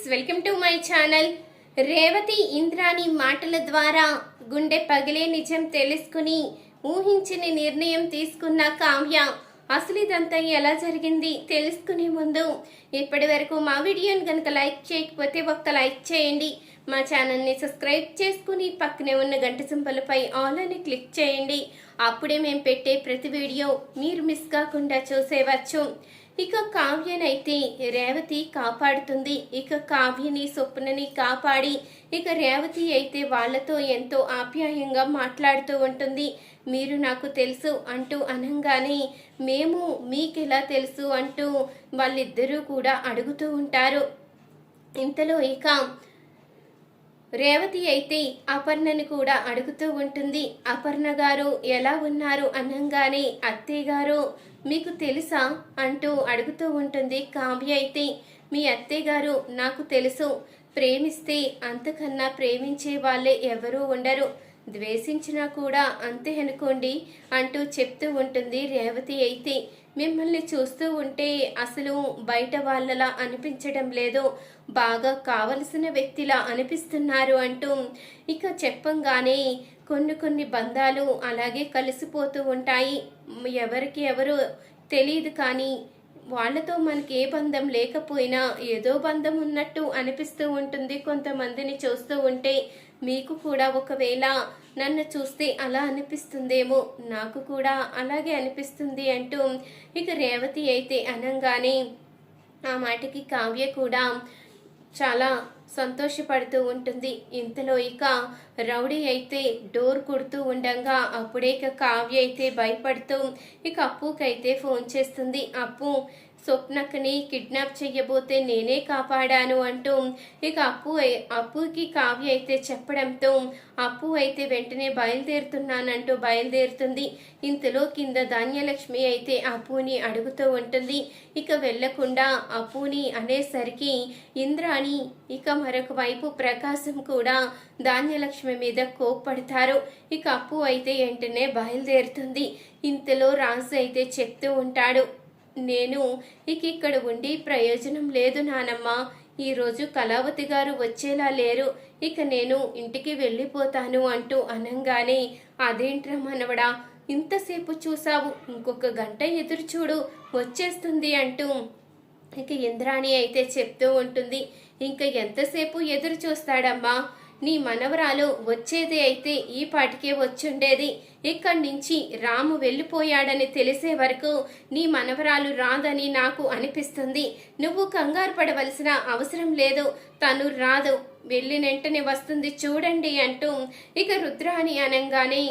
Friends welcome to my channel. Revathi Indrani మాటల ద్వారా గుండె పగిలే నిజం తెలుసుకుని ఊహించని నిర్ణయం తీసుకున్న కావ్య అసలు ఇదంతా ఎలా జరిగింది తెలుసుకునే ముందు ఇప్పటి వరకు మా వీడియోని కనుక లైక్ చేయకపోతే ఒక్క లైక్ చేయండి. మా ఛానల్ని సబ్స్క్రైబ్ చేసుకుని పక్కనే ఉన్న గంట సింపలపై ఆల్ అని క్లిక్ చేయండి. అప్పుడే మేము పెట్టే ప్రతి వీడియో మీరు మిస్ కాకుండా చూసేవచ్చు. ఇక కావ్యనైతే రేవతి కాపాడుతుంది. ఇక కావ్యని స్వప్నని కాపాడి ఇక రేవతి అయితే వాళ్ళతో ఎంతో ఆప్యాయంగా మాట్లాడుతూ ఉంటుంది. మీరు నాకు తెలుసు అంటూ అనంగానే మేము మీకెలా తెలుసు అంటూ వాళ్ళిద్దరూ కూడా అడుగుతూ ఉంటారు. ఇంతలో ఇక రేవతి అయితే అపర్ణని కూడా అడుగుతూ ఉంటుంది. అపర్ణ గారు ఎలా ఉన్నారు? అనగానే అత్తయ్య గారు మీకు తెలుసా అంటూ అడుగుతూ ఉంటుంది కావ్య అయితే. మీ అత్తయ్య గారు నాకు తెలుసు. ప్రేమిస్తే అంతకన్నా ప్రేమించే వాళ్ళే ఎవరూ ఉండరు. ద్వేషించినా కూడా అంతే అనుకోండి అంటూ చెప్తూ ఉంటుంది రేవతి అయితే. మిమ్మల్ని చూస్తూ ఉంటే అసలు బయట వాళ్ళలా అనిపించడం లేదు. బాగా కావలసిన వ్యక్తిలా అనిపిస్తున్నారు అంటూ. ఇక చెప్పంగానే కొన్ని కొన్ని బంధాలు అలాగే కలిసిపోతూ ఉంటాయి. ఎవరికి ఎవరు తెలియదు కానీ వాళ్ళతో మనకి ఏ బంధం లేకపోయినా ఏదో బంధం ఉన్నట్టు అనిపిస్తూ ఉంటుంది కొంతమందిని చూస్తూ ఉంటే. మీకు కూడా ఒకవేళ నన్ను చూస్తే అలా అనిపిస్తుందేమో నాకు కూడా అలాగే అనిపిస్తుంది అంటూ ఇక రేవతి అయితే అనంగానే ఆ మాటకి కావ్య కూడా చాలా సంతోషపడుతూ ఉంటుంది. ఇంతలో ఇక రౌడీ అయితే డోర్ కొడుతూ ఉండగా అప్పుడే ఇక కావ్య అయితే భయపడుతూ ఇక అప్పుకైతే ఫోన్ చేస్తుంది. అప్పు స్వప్నకని కిడ్నాప్ చెయ్యబోతే నేనే కాపాడాను అంటూ ఇక అప్పు అప్పుకి కావ్య అయితే చెప్పడంతో అప్పు అయితే వెంటనే బయలుదేరుతున్నానంటూ బయలుదేరుతుంది. ఇంతలో కింద ధాన్యలక్ష్మి అయితే అప్పుని అడుగుతూ ఉంటుంది. ఇక వెళ్ళకుండా అప్పుని అనేసరికి ఇంద్రాణి ఇక మరొక వైపు ప్రకాశం కూడా ధాన్యలక్ష్మి మీద కోప్పడతారు. ఇక అప్పు అయితే వెంటనే బయలుదేరుతుంది. ఇంతలో రాజు అయితే చెప్తూ ఉంటాడు. నేను ఇక ఇక్కడ ఉండి ప్రయోజనం లేదు నానమ్మ. ఈరోజు కళావతి గారు వచ్చేలా లేరు. ఇక నేను ఇంటికి వెళ్ళిపోతాను అంటూ అనంగానే అదేంట్రా మనవడా ఇంతసేపు చూసావు ఇంకొక గంట ఎదురు చూడు వచ్చేస్తుంది అంటూ ఇక ఇంద్రాణి అయితే చెప్తూ ఉంటుంది. ఇంకా ఎంతసేపు ఎదురు చూస్తాడమ్మా? నీ మనవరాలు వచ్చేది అయితే ఈ పాటికే వచ్చుండేది. ఇక్కడి నుంచి రాము వెళ్ళిపోయాడని తెలిసే వరకు నీ మనవరాలు రాదని నాకు అనిపిస్తుంది. నువ్వు కంగారు పడవలసిన అవసరం లేదు. తను రాదు. వెళ్ళి వెంటనే వస్తుంది చూడండి అంటూ ఇక రుద్రాణి అనగానే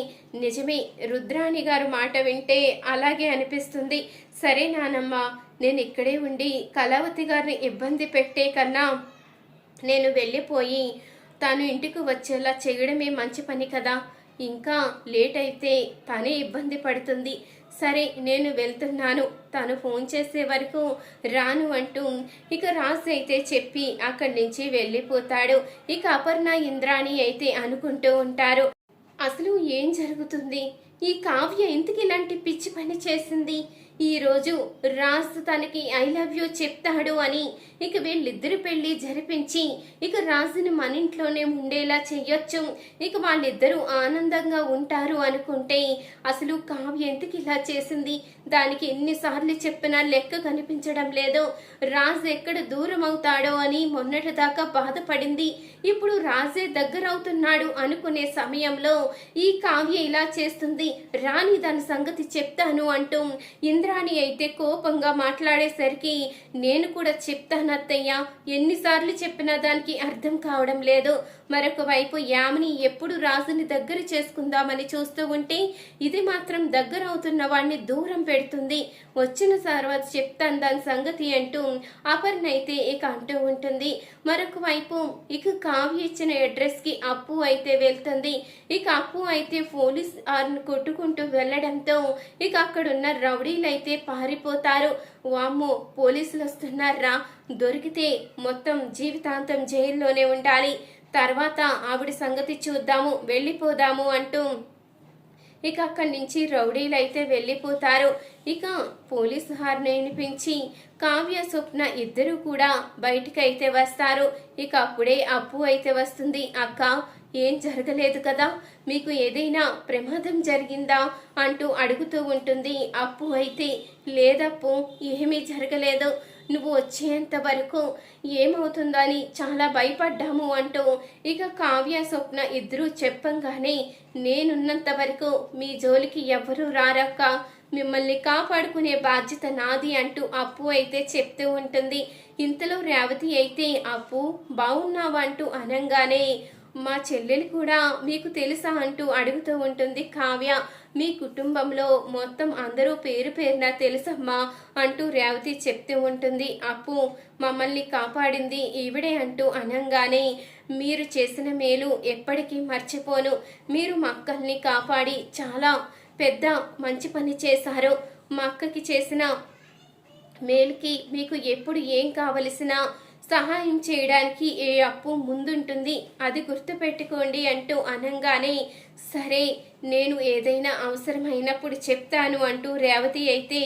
నిజమే రుద్రాణి గారు మాట వింటే అలాగే అనిపిస్తుంది. సరే నానమ్మ నేను ఇక్కడే ఉండి కళావతి గారిని ఇబ్బంది పెట్టే కన్నా నేను వెళ్ళిపోయి తాను ఇంటికి వచ్చేలా చేయడమే మంచి పని కదా. ఇంకా లేట్ అయితే తనే ఇబ్బంది పడుతుంది. సరే నేను వెళ్తున్నాను. తను ఫోన్ చేసే వరకు రాను అంటూ ఇక రాజు అయితే చెప్పి అక్కడి నుంచి వెళ్ళిపోతాడు. ఇక అపర్ణ ఇంద్రాణి అయితే అనుకుంటూ ఉంటారు. అసలు ఏం జరుగుతుంది? ఈ కావ్య ఎందుకు ఇలాంటి పిచ్చి పని చేసింది? ఈ రోజు రాజు తనకి ఐ లవ్ యూ చెప్తాడు అని ఇక వీళ్ళిద్దరు పెళ్ళి జరిపించి ఇక రాజుని మన ఇంట్లోనే ఉండేలా చెయ్యొచ్చు. ఇక వాళ్ళిద్దరూ ఆనందంగా ఉంటారు అనుకుంటే అసలు కావ్య ఎందుకు ఇలా చేసింది? దానికి ఎన్నిసార్లు చెప్పినా లెక్క కనిపించడం లేదు. రాజు ఎక్కడ దూరం అవుతాడో అని మొన్నటి దాకా బాధపడింది. ఇప్పుడు రాజే దగ్గరవుతున్నాడు అనుకునే సమయంలో ఈ కావ్య ఇలా చేస్తుంది. రాణి దాని సంగతి చెప్తాను అంటూ ఇంద్ర ఇంద్రాణి అయితే కోపంగా మాట్లాడేసరికి నేను కూడా చెప్తాను అత్తయ్య. ఎన్నిసార్లు చెప్పినా దానికి అర్థం కావడం లేదు. మరొక వైపు యామిని ఎప్పుడు రాజుని దగ్గర చేసుకుందామని చూస్తూ ఉంటే ఇది మాత్రం దగ్గర అవుతున్న వాడిని దూరం పెడుతుంది. వచ్చిన తర్వాత చెప్తాను దాని సంగతి అంటూ అపర్ణ అయితే ఇక అంటూ ఉంటుంది. మరొక వైపు ఇక కావ్య ఇచ్చిన అడ్రస్కి అప్పు అయితే వెళ్తుంది. ఇక అప్పు అయితే పోలీస్ ఆర్ని కొట్టుకుంటూ వెళ్ళడంతో ఇక అక్కడున్న రౌడీలు అయితే పారిపోతారు. వామ్మో పోలీసులు వస్తున్నారా? దొరికితే మొత్తం జీవితాంతం జైల్లోనే ఉండాలి. తర్వాత ఆవిడ సంగతి చూద్దాము వెళ్ళిపోదాము అంటూ ఇక అక్కడి నుంచి రౌడీలు అయితే వెళ్ళిపోతారు. ఇక పోలీసు హార్న్ వినిపించి కావ్య స్వప్న ఇద్దరు కూడా బయటికి అయితే వస్తారు. ఇక అప్పుడే అప్పు అయితే వస్తుంది. అక్క ఏం జరగలేదు కదా? మీకు ఏదైనా ప్రమాదం జరిగిందా? అంటూ అడుగుతూ ఉంటుంది. అప్పు అయితే లేదప్పు ఏమీ జరగలేదు. నువ్వు వచ్చేంత వరకు ఏమవుతుందని చాలా భయపడ్డాము అంటూ ఇక కావ్య స్వప్న ఇద్దరూ చెప్పంగానే నేనున్నంత వరకు మీ జోలికి ఎవరూ రారక్క. మిమ్మల్ని కాపాడుకునే బాధ్యత నాది అంటూ అప్పు అయితే చెప్తూ ఉంటుంది. ఇంతలో రేవతి అయితే అప్పు బాగున్నావా అంటూ అనంగానే మా చెల్లెలు కూడా మీకు తెలుసా అంటూ అడుగుతూ ఉంటుంది. కావ్య మీ కుటుంబంలో మొత్తం అందరూ పేరు పేరున తెలుసమ్మా అంటూ రేవతి చెప్తూ ఉంటుంది. అప్పు మమ్మల్ని కాపాడింది ఈవిడే అంటూ అనంగానే మీరు చేసిన మేలు ఎప్పటికీ మర్చిపోను. మీరు మక్కల్ని కాపాడి చాలా పెద్ద మంచి పని చేశారు. మా అక్కకి చేసిన మేలుకి మీకు ఎప్పుడు ఏం కావలసినా సహాయం చేయడానికి ఏ అప్పు ముందుంటుంది అది గుర్తుపెట్టుకోండి అంటూ అనంగానే సరే నేను ఏదైనా అవసరమైనప్పుడు చెప్తాను అంటూ రేవతి అయితే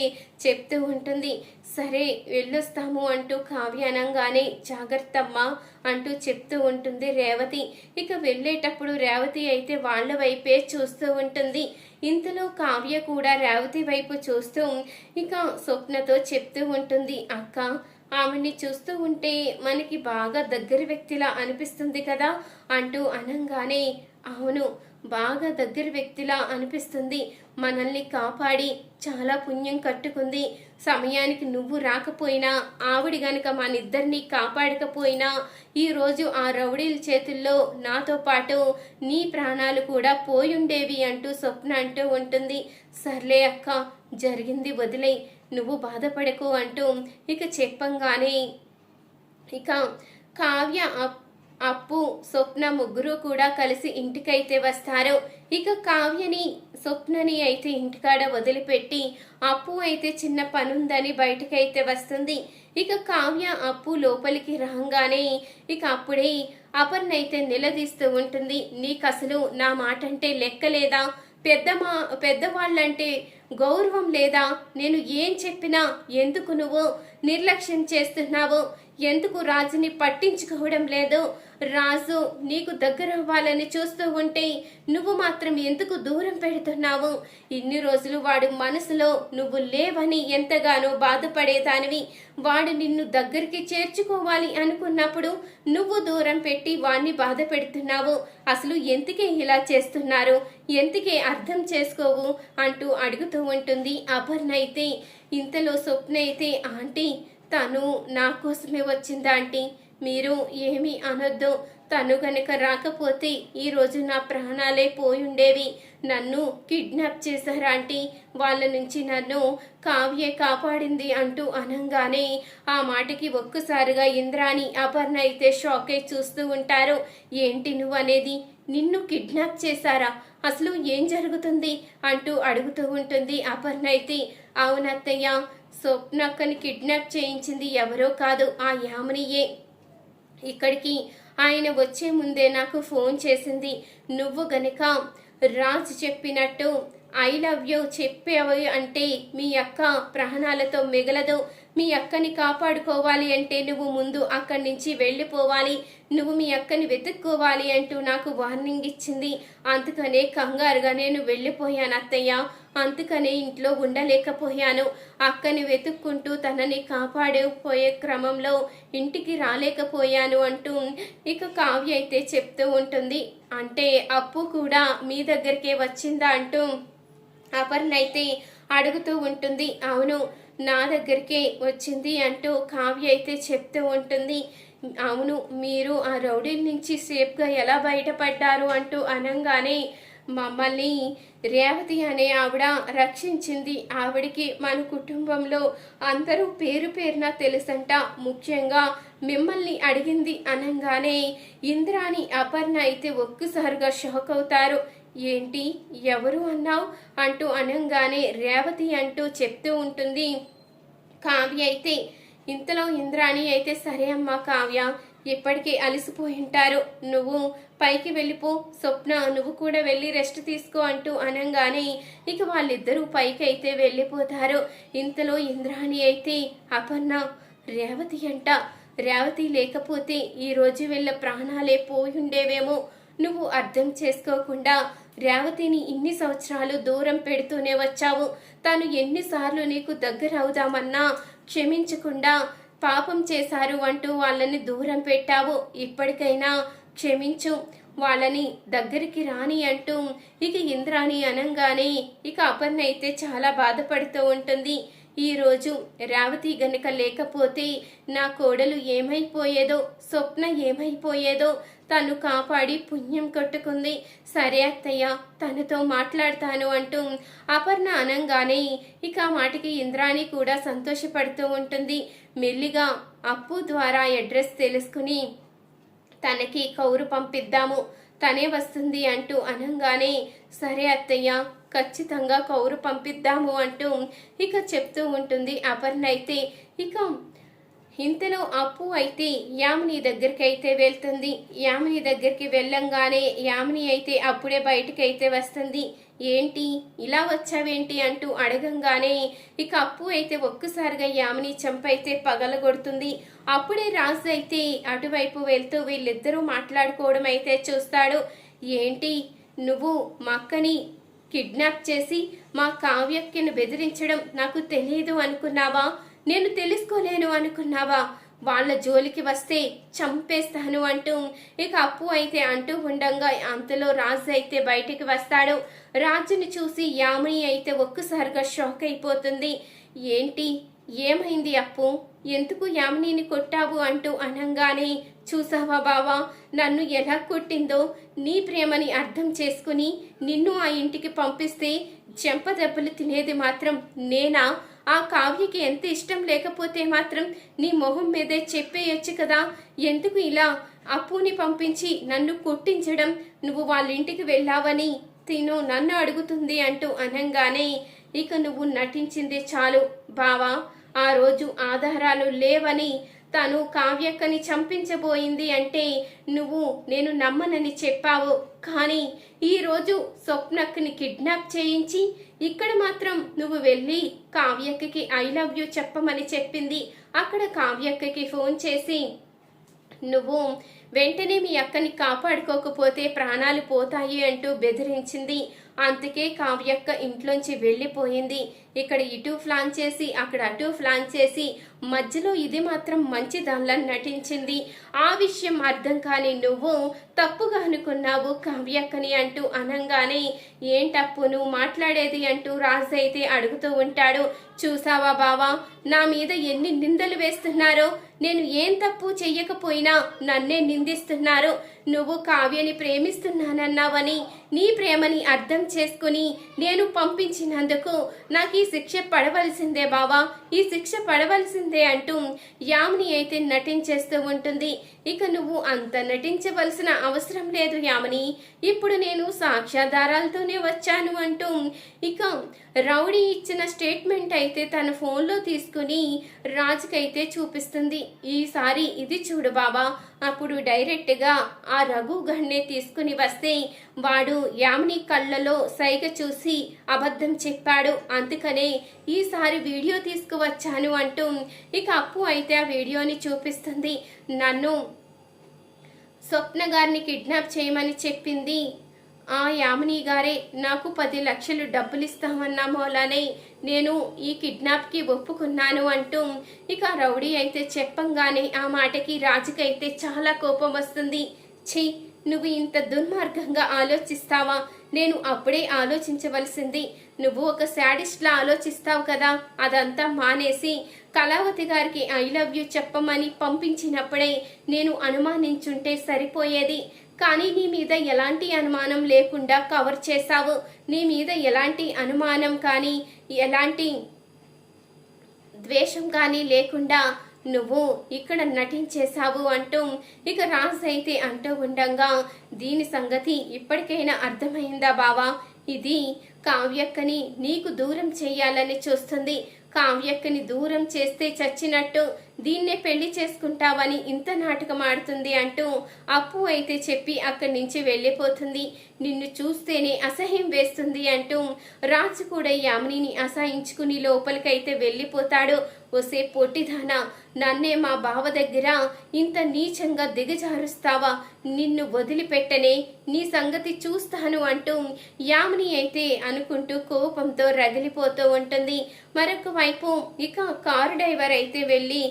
చెప్తూ ఉంటుంది. సరే వెళ్ళొస్తాము అంటూ కావ్య అనంగానే జాగ్రత్తమ్మా అంటూ చెప్తూ ఉంటుంది రేవతి. ఇక వెళ్ళేటప్పుడు రేవతి అయితే వాళ్ళ వైపే చూస్తూ ఉంటుంది. ఇంతలో కావ్య కూడా రేవతి వైపు చూస్తూ ఇక స్వప్నతో చెప్తూ ఉంటుంది అక్క ఆమెని చూస్తూ ఉంటే మనకి బాగా దగ్గర వ్యక్తిలా అనిపిస్తుంది కదా అంటూ అనంగానే అవును బాగా దగ్గర వ్యక్తిలా అనిపిస్తుంది. మనల్ని కాపాడి చాలా పుణ్యం కట్టుకుంది. సమయానికి నువ్వు రాకపోయినా ఆవిడ గనక మనిద్దరిని కాపాడకపోయినా ఈరోజు ఆ రౌడీల చేతుల్లో నాతో పాటు నీ ప్రాణాలు కూడా పోయుండేవి అంటూ స్వప్న అంటూ ఉంటుంది. సర్లే అక్క జరిగింది వదిలే నువ్వు బాధపడకు అంటూ ఇక చెప్పంగానే ఇక కావ్య అప్- అప్పు స్వప్న ముగ్గురు కూడా కలిసి ఇంటికైతే వస్తారు. ఇక కావ్యని స్వప్నని అయితే ఇంటికాడ వదిలిపెట్టి అప్పు అయితే చిన్న పనుందని బయటకైతే వస్తుంది. ఇక కావ్య అప్పు లోపలికి రాగానే ఇక అప్పుడే అపర్ణ అయితే నిలదీస్తూ ఉంటుంది. నీకు అసలు నా మాట అంటే లెక్కలేదా? పెద్ద మా పెద్దవాళ్ళంటే గౌరవం లేదా? నేను ఏం చెప్పినా ఎందుకు నువ్వు నిర్లక్ష్యం చేస్తున్నావు ఎందుకు రాజుని పట్టించుకోవడం లేదు? రాజు నీకు దగ్గర అవ్వాలని చూస్తూ ఉంటే నువ్వు మాత్రం ఎందుకు దూరం పెడుతున్నావు? ఇన్ని రోజులు వాడు మనసులో నువ్వు లేవని ఎంతగానో బాధపడేదానివి. వాడు నిన్ను దగ్గరికి చేర్చుకోవాలి అనుకున్నప్పుడు నువ్వు దూరం పెట్టి వాణ్ణి బాధ పెడుతున్నావు. అసలు ఎందుకే ఇలా చేస్తున్నారు? ఎందుకే అర్థం చేసుకోవు? అంటూ అడుగుతూ ఉంటుంది అపర్ణ అయితే. ఇంతలో స్వప్న అయితే ఆంటీ తను నా కోసమే వచ్చిందా ఆంటీ. మీరు ఏమీ అనొద్దు. తను గనక రాకపోతే ఈరోజు నా ప్రాణాలే పోయుండేవి. నన్ను కిడ్నాప్ చేశారా ఆంటీ. వాళ్ళ నుంచి నన్ను కావ్యే కాపాడింది అంటూ అనంగానే ఆ మాటకి ఒక్కసారిగా ఇంద్రాణి అపర్ణ అయితే షాక్ అయి చూస్తూ ఉంటారు. ఏంటి నువ్వు అనేది? నిన్ను కిడ్నాప్ చేశారా? అసలు ఏం జరుగుతుంది? అంటూ అడుగుతూ ఉంటుంది అపర్ణ అయితే. అవునత్తయ్య స్వప్నక్కని కిడ్నాప్ చేయించింది ఎవరో కాదు ఆ యామినియే. ఇక్కడికి ఆయన వచ్చే ముందే నాకు ఫోన్ చేసింది. నువ్వు గనక రాజ్ చెప్పినట్టు ఐ లవ్ యూ చెప్పేవి అంటే మీ అక్క ప్రాణాలతో మిగలదు. మీ అక్కని కాపాడుకోవాలి అంటే నువ్వు ముందు అక్కడి నుంచి వెళ్ళిపోవాలి. నువ్వు మీ అక్కని వెతుక్కోవాలి అంటూ నాకు వార్నింగ్ ఇచ్చింది. అందుకనే కంగారుగా నేను వెళ్ళిపోయాను అత్తయ్య. అందుకనే ఇంట్లో ఉండలేకపోయాను. అక్కని వెతుక్కుంటూ తనని కాపాడిపోయే క్రమంలో ఇంటికి రాలేకపోయాను అంటూ ఇక కావ్య అయితే చెప్తూ ఉంటుంది. అంటే అప్పు కూడా మీ దగ్గరికే వచ్చిందా అంటూ అపర్ణ అయితే అడుగుతూ ఉంటుంది. అవును నా దగ్గరికే వచ్చింది అంటూ కావ్య అయితే చెప్తూ ఉంటుంది. అవును మీరు ఆ రౌడీ నుంచి సేఫ్గా ఎలా బయటపడ్డారు అంటూ అనగానే మమ్మల్ని రేవతి అనే ఆవిడ రక్షించింది. ఆవిడికి మన కుటుంబంలో అందరూ పేరు పేరున తెలుసంట. ముఖ్యంగా మిమ్మల్ని అడిగింది అనగానే ఇంద్రాని అపర్ణ అయితే ఒక్కసారిగా షాక్ అవుతారు. ఏంటి? ఎవరు అన్నావు? అంటూ అనంగానే రేవతి అంటూ చెప్తూ ఉంటుంది. కావ్య అయితే ఇంతలో ఇంద్రాణి అయితే సరే అమ్మా కావ్య. ఇప్పటికే అలసిపోయి ఉంటారు. నువ్వు పైకి వెళ్ళిపో. స్వప్న నువ్వు కూడా వెళ్ళి రెస్ట్ తీసుకో అంటూ అనంగానే ఇక వాళ్ళిద్దరూ పైకి అయితే వెళ్ళిపోతారు. ఇంతలో ఇంద్రాణి అయితే అపర్ణ రేవతి అంట. రేవతి లేకపోతే ఈ రోజు ప్రాణాలే పోయి ఉండేవేమో నువ్వు అర్థం చేసుకోకుండా రేవతిని ఇన్ని సంవత్సరాలు దూరం పెడుతూనే వచ్చావు. తను ఎన్నిసార్లు నీకు దగ్గర అవుదామన్నా క్షమించకుండా పాపం చేశారు అంటూ వాళ్ళని దూరం పెట్టావు. ఇప్పటికైనా క్షమించు. వాళ్ళని దగ్గరికి రాని అంటూ ఇక ఇంద్రాణి అనంగానే ఇక అపర్ణ అయితే చాలా బాధపడుతూ ఉంటుంది. ఈరోజు రోజు రేవతి గనుక లేకపోతే నా కోడలు ఏమైపోయేదో స్వప్న ఏమైపోయేదో తను కాపాడి పుణ్యం కొట్టుకుంది. సరే అత్తయ్య తనతో మాట్లాడతాను అంటూ అపర్ణ అనంగానే ఇక మాటికి ఇంద్రాణి కూడా సంతోషపడుతూ ఉంటుంది. మెల్లిగా అప్పు ద్వారా అడ్రస్ తెలుసుకుని తనకి కౌరు పంపిద్దాము తనే వస్తుంది అంటూ అనంగానే సరే అత్తయ్య ఖచ్చితంగా కౌరు పంపిద్దాము అంటూ ఇక చెప్తూ ఉంటుంది అపర్ణ అయితే. ఇక ఇంతలో అప్పు అయితే యామిని దగ్గరికి అయితే వెళ్తుంది. యామిని దగ్గరికి వెళ్ళంగానే యామిని అయితే అప్పుడే బయటికి అయితే వస్తుంది. ఏంటి? ఇలా వచ్చావేంటి? అంటూ అడగంగానే ఇక అప్పు అయితే ఒక్కసారిగా యామిని చంపైతే పగలగొడుతుంది. అప్పుడే రాజు అయితే అటువైపు వెళ్తూ వీళ్ళిద్దరూ మాట్లాడుకోవడం అయితే చూస్తాడు. ఏంటి? నువ్వు మా అక్కని కిడ్నాప్ చేసి మా కావ్యక్యను బెదిరించడం నాకు తెలియదు అనుకున్నావా? నేను తెలుసుకోలేను అనుకున్నావా? వాళ్ళ జోలికి వస్తే చంపేస్తాను అంటూ ఇక అప్పు అయితే అంటూ ఉండంగా అంతలో రాజు అయితే బయటికి వస్తాడు. రాజుని చూసి యామిని అయితే ఒక్కసారిగా షాక్ అయిపోతుంది. ఏంటి? ఏమైంది అప్పు? ఎందుకు యామినిని కొట్టావు అంటూ అనంగానే చూసావా బావా? నన్ను ఎలా కొట్టిందో నీ ప్రేమని అర్థం చేసుకుని నిన్ను ఆ ఇంటికి పంపిస్తే చెంప దెబ్బలు తినేది మాత్రం నేనా? ఆ కావ్యకి ఎంత ఇష్టం లేకపోతే మాత్రం నీ మొహం మీదే చెప్పేయొచ్చు కదా. ఎందుకు ఇలా? అప్పుని పంపించి నన్ను కొట్టించడం నువ్వు వాళ్ళ ఇంటికి వెళ్ళావని తిను నన్ను అడుగుతుంది అంటూ అనంగానే ఇక నువ్వు నటించింది చాలు బావా. ఆ రోజు ఆధారాలు లేవని తను కావ్యక్కని చంపించబోయింది అంటే నువ్వు నేను నమ్మనని చెప్పావు. కానీ ఈరోజు స్వప్నక్కని కిడ్నాప్ చేయించి ఇక్కడ మాత్రం నువ్వు వెళ్ళి కావ్యక్కకి ఐ లవ్ యూ చెప్పమని చెప్పింది. అక్కడ కావ్యక్కకి ఫోన్ చేసి నువ్వు వెంటనే మీ అక్కని కాపాడుకోకపోతే ప్రాణాలు పోతాయి అంటూ బెదిరించింది. అందుకే కావ్యక్క ఇంట్లోంచి వెళ్ళిపోయింది. ఇక్కడ ఇటు ఫ్లాన్ చేసి అక్కడ అటు ఫ్లాన్ చేసి మధ్యలో ఇది మాత్రం మంచి దానిలా నటించింది. ఆ విషయం అర్థం కాని నువ్వు తప్పుగా అనుకున్నావు కావ్యక్కని అంటూ అనంగానే ఏంటప్పు నువ్వు మాట్లాడేది అంటూ రాజు అయితే అడుగుతూ ఉంటాడు. చూసావా బావా నా మీద ఎన్ని నిందలు వేస్తున్నారో? నేను ఏం తప్పు చెయ్యకపోయినా నన్నే నిందిస్తున్నారు. నువ్వు కావ్యని ప్రేమిస్తున్నానన్నావని నీ ప్రేమని అర్థం చేసుకుని నేను పంపించినందుకు నాకు ఈ శిక్ష పడవలసిందే బావా. ఈ శిక్ష పడవలసిందే అంటూ యామిని అయితే నటించేస్తూ ఉంటుంది. ఇక నువ్వు అంత నటించవలసిన అవసరం లేదు యామిని. ఇప్పుడు నేను సాక్ష్యాధారాలతోనే వచ్చాను అంటూ ఇక రౌడీ ఇచ్చిన స్టేట్మెంట్ అయితే తన ఫోన్లో తీసుకుని రాజుకైతే చూపిస్తుంది. ఈసారి ఇది చూడు బాబా అప్పుడు డైరెక్ట్గా ఆ రఘు గన్నే తీసుకుని వస్తే వాడు యామిని కళ్ళలో సైగ చూసి అబద్ధం చెప్పాడు. అందుకని ఈసారి వీడియో తీసుకువచ్చాను అంటూ ఇక అప్పు అయితే ఆ వీడియోని చూపిస్తుంది. నన్ను స్వప్న గారిని కిడ్నాప్ చేయమని చెప్పింది. ఆ యామిని గారే నాకు పది లక్షలు డబ్బులు ఇస్తామన్న నేను ఈ కిడ్నాప్కి ఒప్పుకున్నాను అంటూ ఇక రౌడీ అయితే చెప్పంగానే ఆ మాటకి రాజుకైతే చాలా కోపం వస్తుంది. ఛీ నువ్వు ఇంత దుర్మార్గంగా ఆలోచిస్తావా? నేను అప్పుడే ఆలోచించవలసింది. నువ్వు ఒక శాడిస్ట్లా ఆలోచిస్తావు కదా? అదంతా మానేసి కళావతి గారికి ఐ లవ్ యూ చెప్పమని పంపించినప్పుడే నేను అనుమానించుంటే సరిపోయేది. కానీ నీ మీద ఎలాంటి అనుమానం లేకుండా కవర్ చేశావు. నీ మీద ఎలాంటి అనుమానం కానీ ఎలాంటి ద్వేషం కానీ లేకుండా నువ్వు ఇక్కడ నటించేశావు అంటూ ఇక రాజు అయితే అంటూ ఉండంగా దీని సంగతి ఇప్పటికైనా అర్థమైందా బావా? ఇది కావ్యక్కని నీకు దూరం చేయాలని చూస్తుంది. కావ్యక్కని దూరం చేస్తే చచ్చినట్టు దీన్నే పెళ్ళి చేసుకుంటావని ఇంత నాటకం ఆడుతుంది అంటూ అప్పు అయితే చెప్పి అక్కడి నుంచి వెళ్ళిపోతుంది. నిన్ను చూస్తేనే అసహ్యం వేస్తుంది అంటూ రాజు కూడా యామినిని అసహించుకుని లోపలికైతే వెళ్ళిపోతాడు. ఒసే పొట్టిదాన నన్నే మా బావ దగ్గర ఇంత నీచంగా దిగజారుస్తావా? నిన్ను వదిలిపెట్టనే నీ సంగతి చూస్తాను అంటూ యామిని అయితే అనుకుంటూ కోపంతో రగిలిపోతూ ఉంటుంది. మరొక వైపు ఇక కారు డ్రైవర్ అయితే వెళ్ళి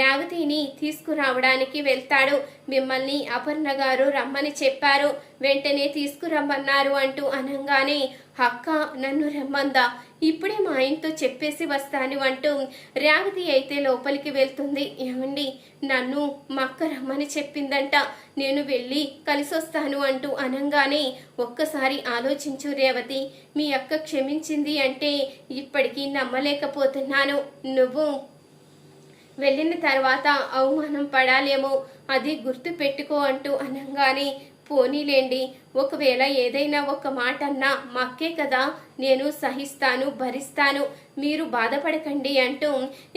రేవతిని తీసుకురావడానికి వెళ్తాడు. మిమ్మల్ని అపర్ణ గారు రమ్మని చెప్పారు. వెంటనే తీసుకురమ్మన్నారు అంటూ అనంగానే అక్క నన్ను రమ్మందా? ఇప్పుడే మా ఆయనతో చెప్పేసి వస్తాను అంటూ రేవతి అయితే లోపలికి వెళ్తుంది. ఏమండి? నన్ను మా అక్క రమ్మని చెప్పిందంట. నేను వెళ్ళి కలిసొస్తాను అంటూ అనంగానే ఒక్కసారి ఆలోచించు రేవతి. మీ అక్క క్షమించింది అంటే ఇప్పటికీ నమ్మలేకపోతున్నాను. నువ్వు వెళ్ళిన తర్వాత అవమానం పడాలేమో అది గుర్తు పెట్టుకో అంటూ అనంగానే పోనీలేండి. ఒకవేళ ఏదైనా ఒక మాట అన్నా మక్కే కదా నేను సహిస్తాను భరిస్తాను మీరు బాధపడకండి అంటూ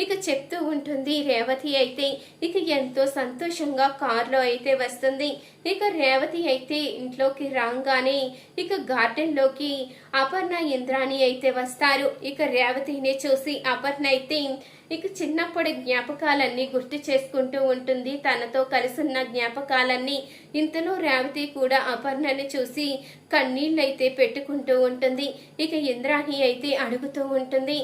ఇక చెప్తూ ఉంటుంది రేవతి అయితే. ఇక ఎంతో సంతోషంగా కారులో అయితే వస్తుంది. ఇక రేవతి అయితే ఇంట్లోకి రాగానే ఇక గార్డెన్లోకి అపర్ణ ఇంద్రాణి అయితే వస్తారు. ఇక రేవతిని చూసి అపర్ణ అయితే ఇక చిన్నప్పటి జ్ఞాపకాలన్నీ గుర్తు చేసుకుంటూ ఉంటుంది. తనతో కలిసున్న జ్ఞాపకాలన్నీ. ఇంతలో రేవతి కూడా అపర్ణని చూసి కన్నీళ్ళైతే పెట్టుకుంటూ ఉంటుంది. ఇక ఇంద్రాణి అయితే అడుగుతూ ఉంటుంది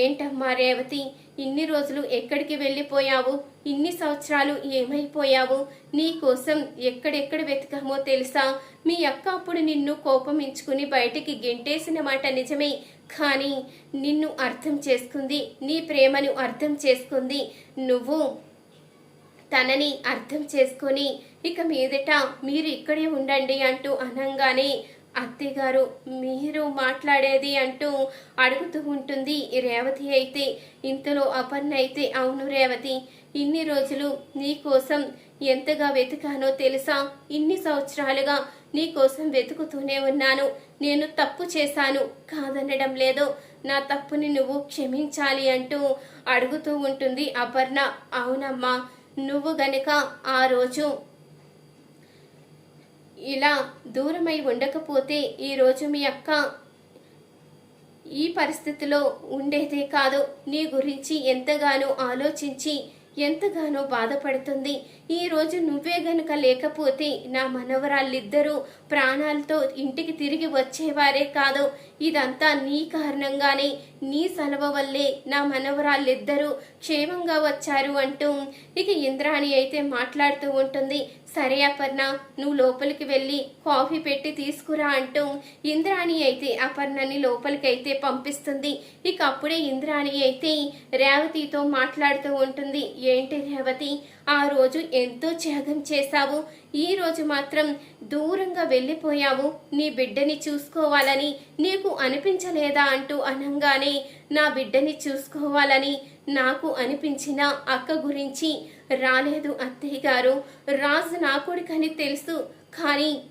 ఏంటమ్మా రేవతి ఇన్ని రోజులు ఎక్కడికి వెళ్ళిపోయావు? ఇన్ని సంవత్సరాలు ఏమైపోయావు? నీ కోసం ఎక్కడెక్కడ వెతకామో తెలుసా? మీ అక్క అప్పుడు నిన్ను కోపమించుకుని బయటికి గెంటేసిన మాట నిజమే. కానీ నిన్ను అర్థం చేసుకుంది నీ ప్రేమను అర్థం చేసుకుంది. నువ్వు తనని అర్థం చేసుకొని ఇక మీదట మీరు ఇక్కడే ఉండండి అంటూ అనంగానే అత్తయ్యగారు మీరు మాట్లాడేది అంటూ అడుగుతూ ఉంటుంది రేవతి అయితే. ఇంతలో అపర్ణ అయితే అవును రేవతి ఇన్ని రోజులు నీకోసం ఎంతగా వెతికానో తెలుసా? ఇన్ని సంవత్సరాలుగా నీకోసం వెతుకుతూనే ఉన్నాను. నేను తప్పు చేశాను కాదనడం లేదు. నా తప్పుని నువ్వు క్షమించాలి అంటూ అడుగుతూ ఉంటుంది అపర్ణ. అవునమ్మా నువ్వు గనక ఆ రోజు ఇలా దూరమై ఉండకపోతే ఈరోజు మీ అక్క ఈ పరిస్థితిలో ఉండేదే కాదు. నీ గురించి ఎంతగానో ఆలోచించి ఎంతగానో బాధపడుతుంది. ఈ రోజు నువ్వే గనుక లేకపోతే నా మనవరాళ్ళిద్దరూ ప్రాణాలతో ఇంటికి తిరిగి వచ్చేవారే కాదు. ఇదంతా నీ కారణంగానే నీ సెలవు వల్లే నా మనవరాళ్ళిద్దరూ క్షేమంగా వచ్చారు అంటూ ఇక ఇంద్రాణి అయితే మాట్లాడుతూ ఉంటుంది. సరే అపర్ణ నువ్వు లోపలికి వెళ్ళి కాఫీ పెట్టి తీసుకురా అంటూ ఇంద్రాణి అయితే అపర్ణని లోపలికైతే పంపిస్తుంది. ఇక అప్పుడే ఇంద్రాణి అయితే రేవతితో మాట్లాడుతూ ఉంటుంది. ఏంటి రేవతి ఆ రోజు ఎంతో త్యాగం చేశావు. ఈ రోజు మాత్రం దూరంగా వెళ్ళిపోయావు. నీ బిడ్డని చూసుకోవాలని నీకు అనిపించలేదా అంటూ అనంగానే నా బిడ్డని చూసుకోవాలని నాకు అనిపించిన అక్క గురించి రాలేదు అత్తయ్య గారు. రాజు నా కొడుకని తెలుసు కానీ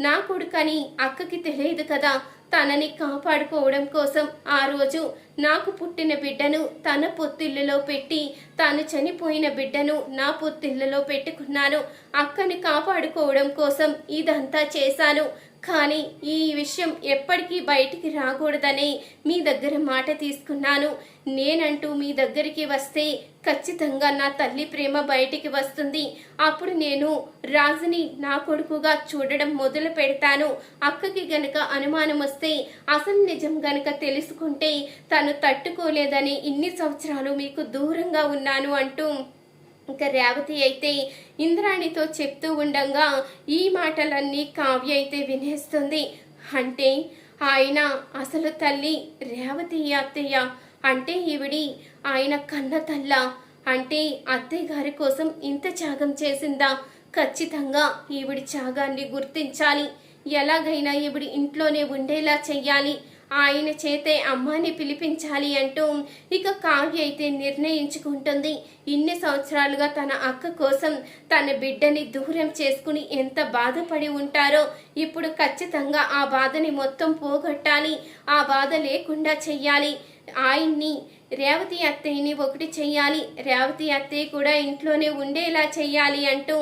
నా కొడుకని అక్కకి తెలియదు కదా. తనని కాపాడుకోవడం కోసం ఆ రోజు నాకు పుట్టిన బిడ్డను తన పొత్తిళ్ళలో పెట్టి తాను చనిపోయిన బిడ్డను నా పొత్తిళ్ళలో పెట్టుకున్నాను. అక్కని కాపాడుకోవడం కోసం ఇదంతా చేశాను. కానీ ఈ విషయం ఎప్పటికీ బయటికి రాకూడదని మీ దగ్గర మాట తీసుకున్నాను. నేనంటూ మీ దగ్గరికి వస్తే ఖచ్చితంగా నా తల్లి ప్రేమ బయటికి వస్తుంది. అప్పుడు నేను రాజుని నా కొడుకుగా చూడడం మొదలు పెడతాను. అక్కకి గనక అనుమానం వస్తే అసలు నిజం గనక తెలుసుకుంటే తను తట్టుకోలేదని ఇన్ని సంవత్సరాలు మీకు దూరంగా ఉన్నాను అంటూ ఇంకా రేవతి అయితే ఇంద్రాణితో చెప్తూ ఉండగా ఈ మాటలన్నీ కావ్య అయితే వినేస్తుంది. అంటే ఆయన అసలు తల్లి రేవతి అత్తయ్య అంటే ఈవిడి ఆయన కన్న తల్ల. అంటే అత్తయ్య గారి కోసం ఇంత త్యాగం చేసిందా? ఖచ్చితంగా ఈవిడి త్యాగాన్ని గుర్తించాలి. ఎలాగైనా ఈవిడి ఇంట్లోనే ఉండేలా చెయ్యాలి. ఆయన చేతే అమ్మాని పిలిపించాలి అంటూ ఇక కావ్య అయితే నిర్ణయించుకుంటుంది. ఇన్ని సంవత్సరాలుగా తన అక్క కోసం తన బిడ్డని దూరం చేసుకుని ఎంత బాధపడి ఉంటారో ఇప్పుడు ఖచ్చితంగా ఆ బాధని మొత్తం పోగొట్టాలి. ఆ బాధ లేకుండా చెయ్యాలి. ఆయన్ని రేవతి అత్తయ్యని ఒకటి చెయ్యాలి. రేవతి అత్తయ్య కూడా ఇంట్లోనే ఉండేలా చెయ్యాలి అంటూ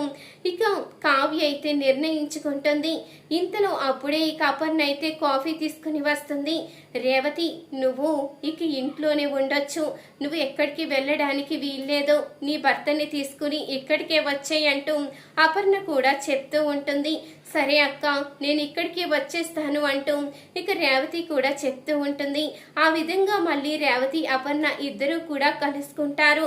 ఇక కావ్య అయితే నిర్ణయించుకుంటుంది. ఇంతలో అప్పుడే ఇక అపర్ణ అయితే కాఫీ తీసుకుని వస్తుంది. రేవతి నువ్వు ఇక ఇంట్లోనే ఉండొచ్చు. నువ్వు ఎక్కడికి వెళ్ళడానికి వీల్లేదు. నీ భర్తని తీసుకుని ఇక్కడికే వచ్చేయంటూ అపర్ణ కూడా చెప్తూ ఉంటుంది. సరే అక్క నేను ఇక్కడికి వచ్చేస్తాను అంటూ ఇక రేవతి కూడా చెప్తూ ఉంటుంది. ఆ విధంగా మళ్ళీ రేవతి అపర్ణ ఇద్దరూ కూడా కలుసుకుంటారు.